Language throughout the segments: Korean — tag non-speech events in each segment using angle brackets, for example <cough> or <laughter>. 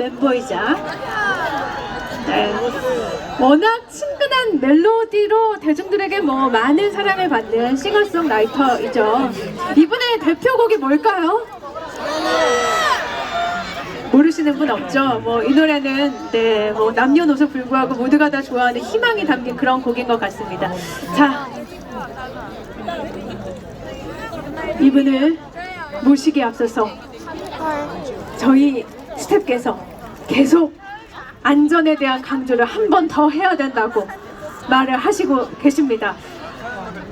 멤버이자 네. 워낙 친근한 멜로디로 대중들에게 뭐 많은 사랑을 받는 싱어송라이터이죠. 이분의 대표곡이 뭘까요? 모르시는 분 없죠? 뭐 이 노래는 네, 뭐 남녀노소 불구하고 모두가 다 좋아하는 희망이 담긴 그런 곡인 것 같습니다. 자, 이분을 모시기에 앞서서 저희 스태프께서 계속 안전에 대한 강조를 한 번 더 해야 된다고 말을 하시고 계십니다.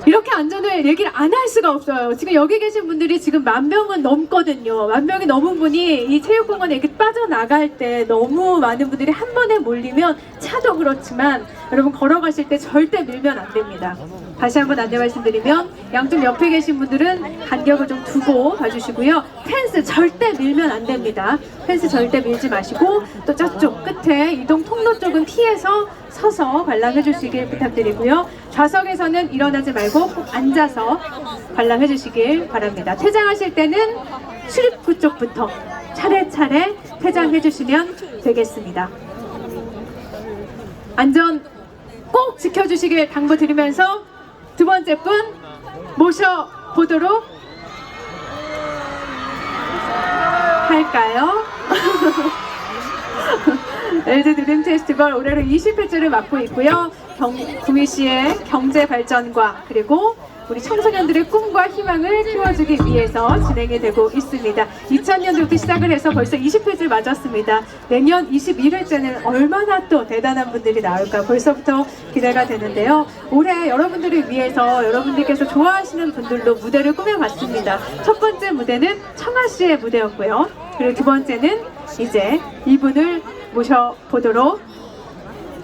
이렇게 안전을 얘기를 안 할 수가 없어요. 지금 여기 계신 분들이 지금 만 명은 넘거든요. 만 명이 넘은 분이 이 체육공원에 이렇게 빠져나갈 때 너무 많은 분들이 한 번에 몰리면 차도 그렇지만 여러분 걸어가실 때 절대 밀면 안 됩니다. 다시 한번 안내 말씀드리면 양쪽 옆에 계신 분들은 간격을 좀 두고 봐주시고요. 펜스 절대 밀면 안 됩니다. 펜스 절대 밀지 마시고 또 저쪽 끝에 이동 통로 쪽은 피해서 서서 관람해 주시길 부탁드리고요. 좌석에서는 일어나지 말고 꼭 앉아서 관람해 주시길 바랍니다. 퇴장하실 때는 출입구 쪽부터 차례차례 퇴장해 주시면 되겠습니다. 안전 꼭 지켜주시길 당부드리면서 두 번째 분 모셔보도록 할까요? <laughs> LG 드림 페스티벌 올해로 20회째를 맡고 있고요. 경, 구미 시의 경제 발전과 그리고 우리 청소년들의 꿈과 희망을 키워주기 위해서 진행이 되고 있습니다. 2000년도부터 시작을 해서 벌써 20회째를 맞았습니다. 내년 21회째는 얼마나 또 대단한 분들이 나올까 벌써부터 기대가 되는데요. 올해 여러분들을 위해서 여러분들께서 좋아하시는 분들로 무대를 꾸며봤습니다. 첫 번째 무대는 청아 씨의 무대였고요. 그리고 두 번째는 이제 이분을 모셔보도록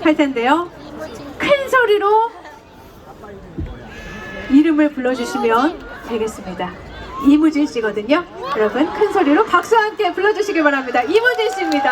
할 텐데요. 큰 소리로 이름을 불러주시면 되겠습니다. 이무진 씨거든요. 여러분 큰 소리로 박수와 함께 불러주시길 바랍니다. 이무진 씨입니다.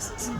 Texas.